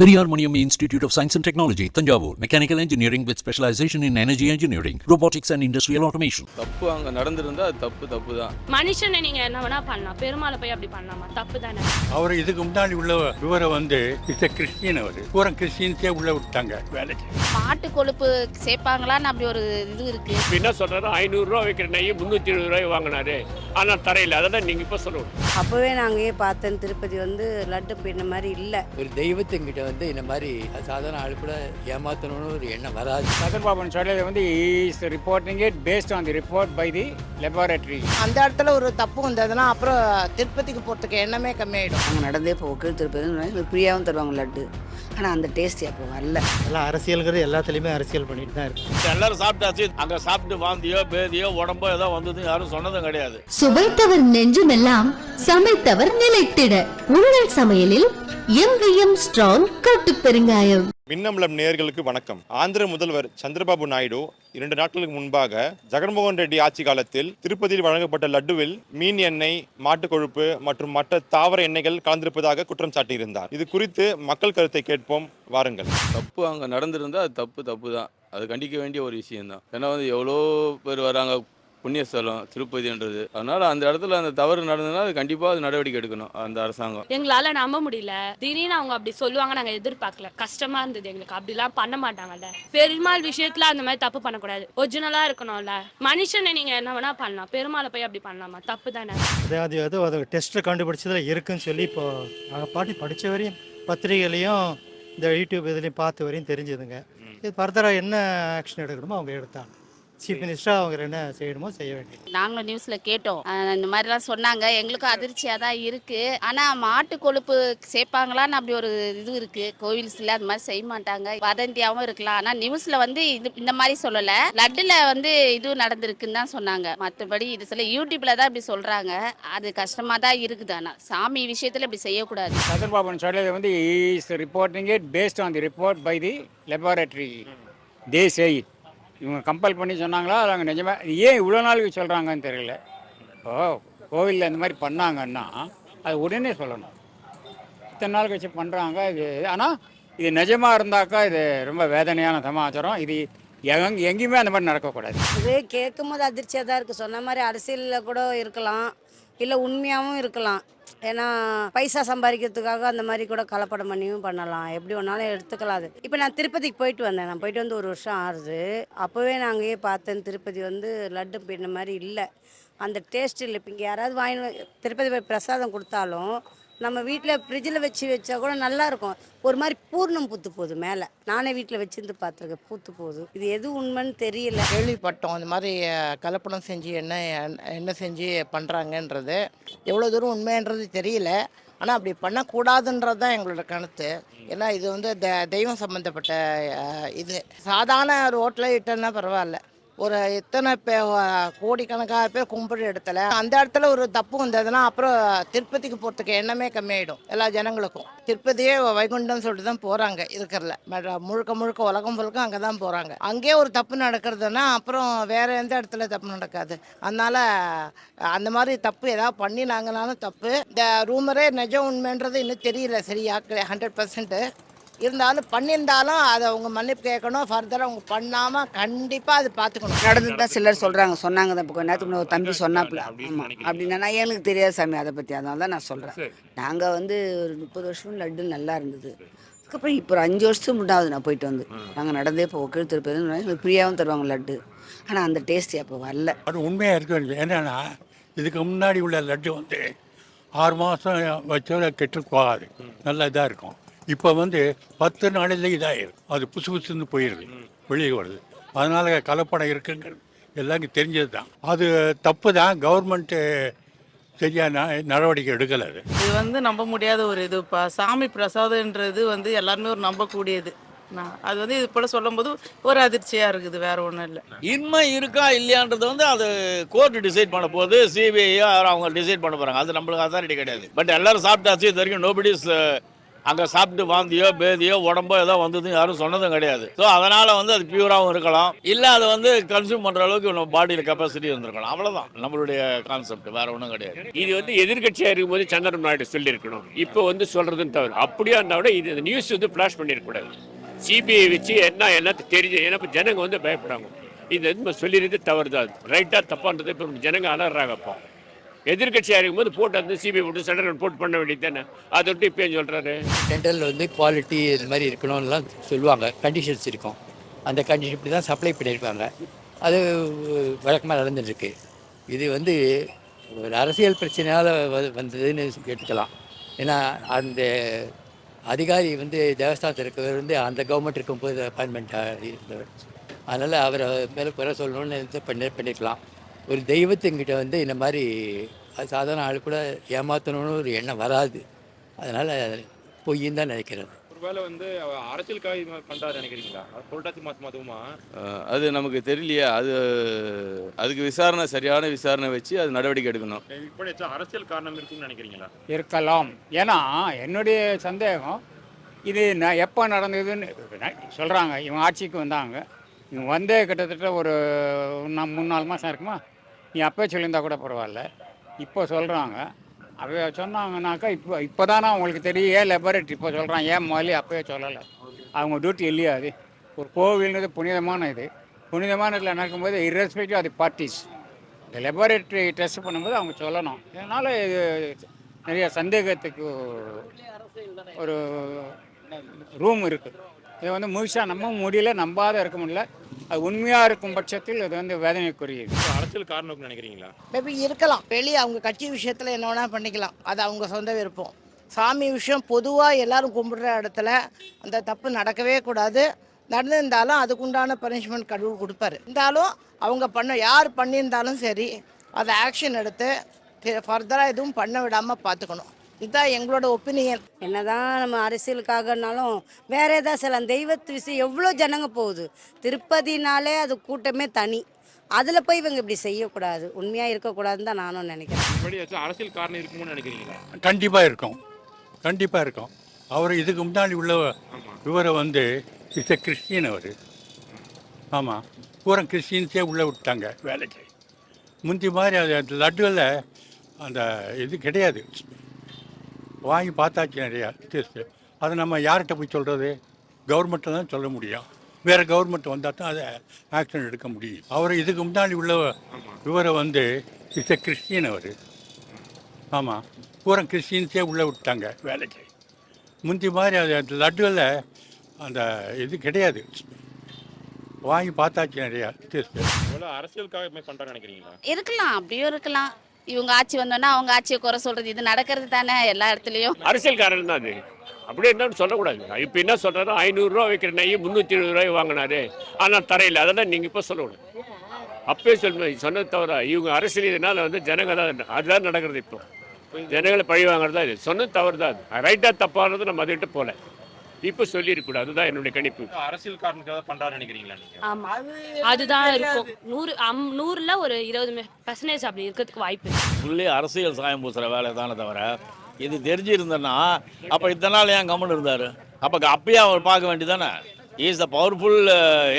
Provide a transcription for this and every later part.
Periyar Maniam Institute of Science and Technology, Tanjavur. Mechanical engineering with specialization in energy engineering, robotics and industrial automation. தப்பு அங்கே நடந்திருந்தா அது தப்பு தப்பு தான். மனுஷனை நீங்க என்ன வேணா பண்ணலாம். பெருமாளை போய் அப்படி பண்ணலாமா? தப்பு தானே. அவர் இதுக்கு முன்னாடி உள்ள இவரை வந்து இத்த கிறிஸ்டியன் அவர். பூரா கிறிஸ்டியன்ஸே உள்ள விட்டாங்க வேலைக்கு மாட்டு கொழுப்பு சேர்ப்பாங்களான்னு அப்படி ஒரு இது இருக்கு. இப்ப என்ன சொல்றாரு? ஐநூறுரூவா வைக்கிற நெய் முந்நூற்றி எழுபது ரூபாய் வாங்கினாரு. ஆனால் தரையில் அதை தான் நீங்கள் இப்போ சொல்லணும். அப்போவே நாங்கள் பார்த்தேன் திருப்பதி வந்து லட்டு பின்ன மாதிரி இல்லை. ஒரு தெய்வத்துங்கிட்ட வந்து இந்த மாதிரி சாதாரண அழுப்பில் ஏமாத்தணும்னு ஒரு எண்ணம் வராது. சதன் பாபன் சொல்றது வந்து is reporting it based on the report by the laboratory அந்த இடத்துல ஒரு தப்பு வந்ததுன்னா அப்புறம் திருப்பதிக்கு போகிறதுக்கு எண்ணமே கம்மியாயிடும். நாங்கள் நடந்தே போக்கு திருப்பதி ஃப்ரீயாகவும் தருவாங்க லட்டு. ஆனால் அந்த டேஸ்ட் அப்போ வரல. எல்லாம் அரசியல்ங்கிறது எல்லாத்துலேயுமே அரசியல் பண்ணிட்டு தான் இருக்கு. எல்லாரும் சாப்பிட்டாச்சு. அங்கே சாப்பிட்டு வாந்தியோ பேதியோ உடம்போ ஏதோ வந்தது யாரும் சொன்னதும் கிடையாது. சுவைத்தவர் நெஞ்சுமெல்லாம் சமைத்தவர் நிலைத்திட. உங்கள் சமையலில் எம்விஎம் ஸ்ட்ராங் கட்டு பெருங்காயம். மின்னம்பலம் நேயர்களுக்கு வணக்கம். ஆந்திர முதல்வர் சந்திரபாபு நாயுடு இரண்டு நாட்களுக்கு முன்பாக ஜெகன்மோகன் ரெட்டி ஆட்சி காலத்தில் திருப்பதியில் வழங்கப்பட்ட லட்டுவில் மீன் எண்ணெய் மாட்டுக் கொழுப்பு மற்றும் மற்ற தாவர எண்ணெய்கள் கலந்திருப்பதாக குற்றம் சாட்டியிருந்தார். இது குறித்து மக்கள் கருத்தை கேட்போம். வாருங்கள். தப்பு அங்கே நடந்திருந்தால் அது தப்பு தப்பு தான் அது கண்டிக்க வேண்டிய ஒரு விஷயம்தான். ஏன்னா வந்து எவ்வளோ பேர் வராங்க புண்ணியஸ்தலம் திருப்பதின்றது. அதனால அந்த இடத்துல அந்த தவறு நடந்ததுன்னா அது கண்டிப்பாக அது நடவடிக்கை எடுக்கணும் அந்த அரசாங்கம். எங்களால நம்ப முடியல. திடீர்னு அவங்க அப்படி சொல்லுவாங்க நாங்க எதிர்பார்க்கல. கஷ்டமா இருந்தது எங்களுக்கு. அப்படிலாம் பண்ண மாட்டாங்கல்ல. பெருமாள் விஷயத்துல அந்த மாதிரி தப்பு பண்ணக்கூடாது. ஒரிஜினலா இருக்கணும்ல. மனுஷனை நீங்க என்ன வேணா பண்ணலாம். பெருமாளை போய் அப்படி பண்ணலாமா? தப்பு தானே. அதாவது அது அது டெஸ்ட்டு கண்டுபிடிச்சதில் இருக்குன்னு சொல்லி இப்போ நாங்கள் பாட்டி படித்த வரையும் பத்திரிகையிலையும் இந்த யூடியூப் இதுலேயும் பார்த்த வரையும் தெரிஞ்சதுங்க. இது ஃபர்தராக என்ன ஆக்ஷன் எடுக்கணுமோ அவங்க எடுத்தாங்க. சீஃப் மினிஸ்டர் அவங்க என்ன செய்யணுமோ செய்ய வேண்டியது. நாங்களும் நியூஸ்ல கேட்டோம். இந்த மாதிரிலாம் சொன்னாங்க. எங்களுக்கும் அதிர்ச்சியா தான் இருக்கு. ஆனா மாட்டு கொழுப்பு சேர்ப்பாங்களான்னு அப்படி ஒரு இது இருக்கு. கோவில்ஸ்ல அது மாதிரி செய்ய மாட்டாங்க. வதந்தியாவும் இருக்கலாம். ஆனா நியூஸ்ல வந்து இது இந்த மாதிரி சொல்லல. லட்டுல வந்து இது நடந்திருக்குன்னு தான் சொன்னாங்க. மற்றபடி இது சொல்ல யூடியூப்ல தான் இப்படி சொல்றாங்க. அது கஷ்டமா தான் இருக்குது. ஆனா சாமி விஷயத்துல இப்படி செய்யக்கூடாது. சதன் பாபன் சொல்றது வந்து is reporting it based on the report by the laboratory they say இவங்க கம்பல் பண்ணி சொன்னாங்களா? அது அவங்க நிஜமாக ஏன் இவ்வளோ நாளுக்கு சொல்கிறாங்கன்னு தெரியல. இப்போ கோவிலில் இந்த மாதிரி பண்ணாங்கன்னா அது உடனே சொல்லணும். இத்தனை நாள் கழிச்சு பண்ணுறாங்க இது ஆனால் இது நிஜமாக இருந்தாக்கா இது ரொம்ப வேதனையான சமாச்சாரம். இது எங் எங்கேயுமே அந்த மாதிரி நடக்கக்கூடாது. இது கேட்கும்போது அதிர்ச்சியாக தான் இருக்குது சொன்ன மாதிரி அரசியலில் கூட இருக்கலாம். இல்லை உண்மையாகவும் இருக்கலாம். ஏன்னா பைசா சம்பாதிக்கிறதுக்காக அந்த மாதிரி கூட கலப்படம் பண்ணியும் பண்ணலாம். எப்படி வேணாலும் எடுத்துக்கலாம் அது. இப்போ நான் திருப்பதிக்கு போயிட்டு வந்தேன். நான் போயிட்டு வந்து ஒரு வருஷம் ஆறுது. அப்போவே நான் அங்கேயே பார்த்தேன். திருப்பதி வந்து லட்டு பின்ன மாதிரி இல்லை. அந்த டேஸ்ட் இல்லை. இப்போ இங்கே யாராவது வாங்கி திருப்பதி போய் பிரசாதம் கொடுத்தாலும் நம்ம வீட்டில் ஃப்ரிட்ஜில் வச்சு வச்சா கூட நல்லா இருக்கும் ஒரு மாதிரி பூர்ணம் பூத்து போகுது மேலே. நானே வீட்டில் வச்சிருந்து பார்த்துருக்கேன் பூத்து போகுது. இது எது உண்மைன்னு தெரியல. கேள்விப்பட்டோம் இந்த மாதிரி கலப்படம் செஞ்சு என்ன என்ன செஞ்சு பண்ணுறாங்கன்றது எவ்வளோ தூரம் உண்மைன்றது தெரியல. ஆனால் அப்படி பண்ணக்கூடாதுன்றது தான் எங்களோட கணத்து ஏன்னா இது வந்து த தெய்வம் சம்மந்தப்பட்ட இது. சாதாரண ரோட்டில் இட்டேன்னா பரவாயில்ல. ஒரு எத்தனை பே கோடிக்கணக்காக பேர் கும்பிடுற இடத்துல அந்த இடத்துல ஒரு தப்பு வந்ததுன்னா அப்புறம் திருப்பதிக்கு போகிறதுக்கு எண்ணமே கம்மியாயிடும் எல்லா ஜனங்களுக்கும். திருப்பதியே வைகுண்டம் சொல்லிட்டு தான் போகிறாங்க இருக்கிறல முழுக்க முழுக்க உலகம் முழுக்க அங்கே தான் போகிறாங்க அங்கேயே ஒரு தப்பு நடக்கிறதுனா அப்புறம் வேறு எந்த இடத்துல தப்பு நடக்காது. அதனால் அந்த மாதிரி தப்பு ஏதாவது பண்ணினாங்கனாலும் தப்பு. இந்த ரூமரே நிஜம் உண்மைன்றது இன்னும் தெரியல சரியா? ஹண்ட்ரட் பர்சன்ட்டு இருந்தாலும் பண்ணியிருந்தாலும் அதை அவங்க மன்னிப்பு கேட்கணும் ஃபர்தராக அவங்க பண்ணாமல் கண்டிப்பாக அது பார்த்துக்கணும். நடந்து தான் சிலர் சொல்கிறாங்க சொன்னாங்க தான் இப்போ கொஞ்ச நேரத்துக்கு ஒரு தம்பி சொன்னாப்புல ஆமாம் அப்படின்னா எனக்கு தெரியாது சாமி அதை பற்றி அதனால தான் நான் சொல்கிறேன் நாங்கள் வந்து ஒரு முப்பது வருஷம் லட்டு நல்லா இருந்தது. அதுக்கப்புறம் இப்போ ஒரு அஞ்சு வருஷத்துக்கு முன்னாவது நான் போயிட்டு வந்து. நாங்கள் நடந்தே போக்கு திருப்பதி ஃப்ரீயாகவும் தருவாங்க லட்டு. ஆனால் அந்த டேஸ்ட் அப்போ வரல. அது உண்மையாக இருக்க வேண்டியது என்னென்னா இதுக்கு முன்னாடி உள்ள லட்டு வந்து ஆறு மாதம் வச்சோட கெட்டு போகாது. நல்ல இதாக இருக்கும். இப்போ வந்து பத்து நாளில் இதாகிடும் அது புசு புசுன்னு போயிடுது வெளியே வருது. அதனால் கலப்படம் இருக்குங்கிறது எல்லாருக்கும் தெரிஞ்சது தான் அது தப்பு தான் கவர்மெண்ட்டு சரியான நடவடிக்கை எடுக்கலை அது. இது வந்து நம்ப முடியாத ஒரு இதுப்பா சாமி பிரசாதன்றது வந்து எல்லாருமே ஒரு நம்பக்கூடியது. நான் அது வந்து இது போல சொல்லும்போது ஒரு அதிர்ச்சியாக இருக்குது. வேற ஒன்றும் இல்லை. இன்மை இருக்கா இல்லையான்றது வந்து அது கோர்ட் டிசைட் பண்ண போது சிபிஐ அவங்க டிசைட் பண்ண போறாங்க. அது நம்மளுக்கு அத்தாரிட்டி கிடையாது. பட் எல்லாரும் சாப்பிட்டாச்சு. இது வரைக்கும் நோபடிஸ் அங்கே சாப்பிட்டு வாந்தியோ பேதியோ உடம்போ ஏதோ வந்ததுன்னு யாரும் சொன்னதும் கிடையாது. ஸோ அதனால் வந்து அது பியூராகவும் இருக்கலாம். இல்லை அதை வந்து கன்சியூம் பண்ணுற அளவுக்கு நம்ம பாடியில் கெப்பாசிட்டி இருந்திருக்கலாம். அவ்வளோதான் நம்மளுடைய கான்செப்ட் வேற ஒன்றும் கிடையாது. இது வந்து எதிர்கட்சியாக இருக்கும்போது சந்திரன் நாயுடு சொல்லியிருக்கணும். இப்போ வந்து சொல்கிறதுன்னு தவிர அப்படியா இருந்தால் கூட இது நியூஸ் வந்து ஃப்ளாஷ் பண்ணியிருக்கக்கூடாது. சிபிஐ வச்சு என்ன என்ன தெரிஞ்சு ஏன்னா இப்போ ஜனங்க வந்து பயப்படாங்க. இது சொல்லிடுறது சொல்லியிருந்து தவறு தான் ரைட்டாக தப்பான்றது இப்போ ஜனங்க அலறாங்க இப்போ எதிர்கட்சியாக இருக்கும்போது போட்டு வந்து சிபிஐ போட்டு சந்திரன் போட்டு பண்ண வேண்டியது தானே? அதை விட்டு இப்போ சொல்கிறாரு சென்ட்ரலில் வந்து குவாலிட்டி இது மாதிரி இருக்கணும்லாம் சொல்லுவாங்க. கண்டிஷன்ஸ் இருக்கும். அந்த கண்டிஷன் இப்படி தான் சப்ளை பண்ணியிருப்பாங்க அது வழக்கமாக நடந்துட்டுருக்கு. இது வந்து ஒரு அரசியல் பிரச்சனையால் வந்ததுன்னு எடுத்துக்கலாம் ஏன்னா அந்த அதிகாரி வந்து தேவஸ்தானத்தில் இருக்கிறவர் வந்து அந்த கவர்மெண்ட் இருக்கும்போது அப்பாயின்மெண்ட்டாக இருந்தவர். அதனால் அவரை மேலே குறை சொல்லணும்னு இது பண்ணி பண்ணிக்கலாம் ஒரு தெய்வத்துங்கிட்ட வந்து இந்த மாதிரி சாதாரண ஆள் கூட ஏமாற்றணும்னு ஒரு எண்ணம் வராது. அதனால் பொய்ன்னு தான் நினைக்கிறேன் ஒருவேளை வந்து அரசியலுக்காக இது மாதிரி பண்றாரு நினைக்கிறீங்களா? புரட்டாசி மாசம் அதுவுமா அது நமக்கு தெரியலையே. அது அதுக்கு விசாரணை சரியான விசாரணை வச்சு அது நடவடிக்கை எடுக்கணும். இப்படி அரசியல் காரணம் இருக்குன்னு நினைக்கிறீங்களா? இருக்கலாம். ஏன்னா என்னுடைய சந்தேகம் இது நான் எப்போ நடந்ததுன்னு சொல்கிறாங்க இவங்க ஆட்சிக்கு வந்தாங்க. இவங்க வந்தே கிட்டத்தட்ட ஒரு நான் மூணு நாலு மாதம் இருக்குமா? நீ அப்போ சொல்லியிருந்தா கூட பரவாயில்ல. இப்போ சொல்கிறாங்க அப்போ சொன்னாங்கனாக்கா இப்போ இப்போ தானே அவங்களுக்கு தெரியும் ஏன் லெபரேட்டரி இப்போ சொல்கிறான் ஏன் முதல்ல அப்போயே சொல்லலை? அவங்க டியூட்டி இல்லையா அது ஒரு கோவில்ன்றது புனிதமான இது. புனிதமான இதில் நடக்கும்போது irrespective அது பார்ட்டிஸ் இந்த லெபரேட்டரி டெஸ்ட் பண்ணும்போது அவங்க சொல்லணும். இதனால் இது நிறைய சந்தேகத்துக்கு ஒரு ரூம் இருக்குது இது வந்து முழுசாக நம்ப முடியல நம்பாத இருக்க முடியல. அது உண்மையாக இருக்கும் பட்சத்தில் இது வந்து வேதனைக்குரியது. அரசியல் காரணம் நினைக்கிறீங்களா? மேபி இருக்கலாம். வெளியே அவங்க கட்சி விஷயத்தில் என்ன வேணால் பண்ணிக்கலாம். அது அவங்க சொந்த விருப்பம். சாமி விஷயம் பொதுவாக எல்லாரும் கும்பிடுற இடத்துல அந்த தப்பு நடக்கவே கூடாது. நடந்திருந்தாலும் அதுக்குண்டான பனிஷ்மெண்ட் கடவுள் கொடுப்பாரு. இருந்தாலும் அவங்க பண்ண யார் பண்ணியிருந்தாலும் சரி அதை ஆக்ஷன் எடுத்து ஃபர்தராக எதுவும் பண்ண விடாமல் பார்த்துக்கணும். இதுதான் எங்களோட ஒப்பீனியன் என்னதான் நம்ம அரசியலுக்காகனாலும் வேற ஏதாவது சில தெய்வத்து விஷயம் எவ்வளோ ஜனங்க போகுது. திருப்பதினாலே அது கூட்டமே தனி. அதில் போய் இவங்க இப்படி செய்யக்கூடாது. உண்மையாக இருக்கக்கூடாதுன்னு தான் நானும் நினைக்கிறேன். இப்படி அரசியல் காரணம் இருக்கும்னு நினைக்கிறீங்களா? கண்டிப்பாக இருக்கும். கண்டிப்பாக இருக்கும். அவர் இதுக்கு முன்னாடி உள்ள இவரை வந்து இஸ் கிறிஸ்டியன் அவர். ஆமாம் பூரா கிறிஸ்டியன்ஸே உள்ளே விட்டாங்க வேலைக்கு. முந்தி மாதிரி அது அந்த லட்டுவில் அந்த இது கிடையாது. வாங்கி பார்த்தாச்சு நிறையா டெஸ்ட்டு அதை நம்ம யார்கிட்ட போய் சொல்கிறது கவர்மெண்ட்டை தான் சொல்ல முடியும். வேறு கவர்மெண்ட் வந்தால் தான் அதை ஆக்ஷன் எடுக்க முடியும். அவர் இதுக்கு முன்னாடி உள்ள இவரை வந்து இஸ் கிறிஸ்டியன் அவர். ஆமாம் பூரா கிறிஸ்டியன்ஸே உள்ளே விட்டாங்க வேலைக்கு. முந்தி மாதிரி அது அந்த லட்டுவில் அந்த இது கிடையாது. வாங்கி பார்த்தாச்சு நிறையா டெஸ்ட்டு இவ்வளோ அரசியலுக்காக பண்றாரு நினைக்கிறீங்களா? இருக்கலாம். அப்படியும் இருக்கலாம். இவங்க ஆட்சி வந்தோன்னா அவங்க ஆட்சியை குறை சொல்கிறது இது நடக்கிறது தானே எல்லா இடத்துலையும். அரசியல்காரன் தான் அது. அப்படியே என்னன்னு சொல்லக்கூடாது. இப்போ என்ன சொல்கிறாரு ஐநூறுரூவா வைக்கிற நெய் முந்நூற்றி எழுபது ரூபாய் வாங்கினாரு. ஆனால் தரையில் அதெல்லாம் நீங்கள் இப்போ சொல்லக்கூடாது. அப்பயே சொல்ல சொன்னது தவிர இவங்க அரசியல் இதனால் வந்து ஜனங்க தான் அதுதான் நடக்கிறது இப்போ. ஜனங்களை பழி வாங்குறதா இது. சொன்னது தவறு தான் அது ரைட்டாக தப்பானது நம்ம அதுகிட்ட போகல. இப்போ சொல்லியிருக்கூடாது அதுதான் என்னுடைய கணிப்பு. அரசியல் காரணத்துக்காக பண்றாரு நினைக்கிறீங்களா நீங்க? ஆமா. அதுதான் இருக்கும். நூறு அம் நூறுல ஒரு இருபது பர்சன்டேஜ் அப்படி இருக்கிறதுக்கு வாய்ப்பு இருக்கு. ஃபுல்லி அரசியல் சாயம் பூசுகிற வேலை தானே தவிர இது தெரிஞ்சிருந்தேன்னா அப்போ இத்தனை நாள் ஏன் கம்முன்னு இருந்தார்? அப்போ அப்பயே அவர் பார்க்க வேண்டியதானே is the powerful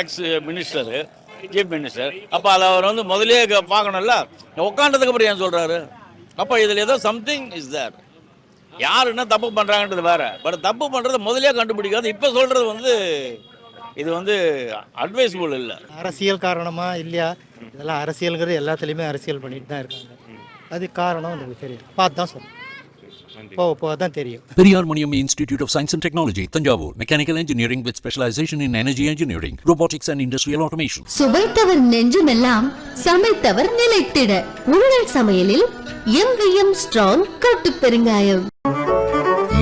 ex minister chief minister அப்போ அதை அவர் வந்து முதலே பார்க்கணும்ல? உட்காண்டதுக்கு அப்புறம் ஏன் சொல்கிறாரு அப்போ இதில் ஏதோ சம்திங் இஸ் தேர் யார் என்ன தப்பு பண்ணுறாங்கன்றது வேற. பட் தப்பு பண்ணுறதை முதலே கண்டுபிடிக்காது இப்போ சொல்கிறது வந்து இது வந்து அட்வைசபிள் இல்லை. அரசியல் காரணமா இல்லையா? இதெல்லாம் அரசியல்ங்கிறது எல்லாத்துலேயுமே அரசியல் பண்ணிட்டு தான் இருக்காங்க. அது காரணம் எனக்கு தெரியும். பார்த்து தான் சொல்லணும் போக போக தான் தெரியும். Periyar Maniam Institute of Science and Technology, Tanjavur. Mechanical engineering with specialization in energy engineering, robotics and industrial automation. சுவைத்தவர் நெஞ்சுமெல்லாம் சமைத்தவர் நிலைத்திட. உங்கள் சமையலில் எம்விஎம் ஸ்ட்ராங் கட்டு பெருங்காயம்.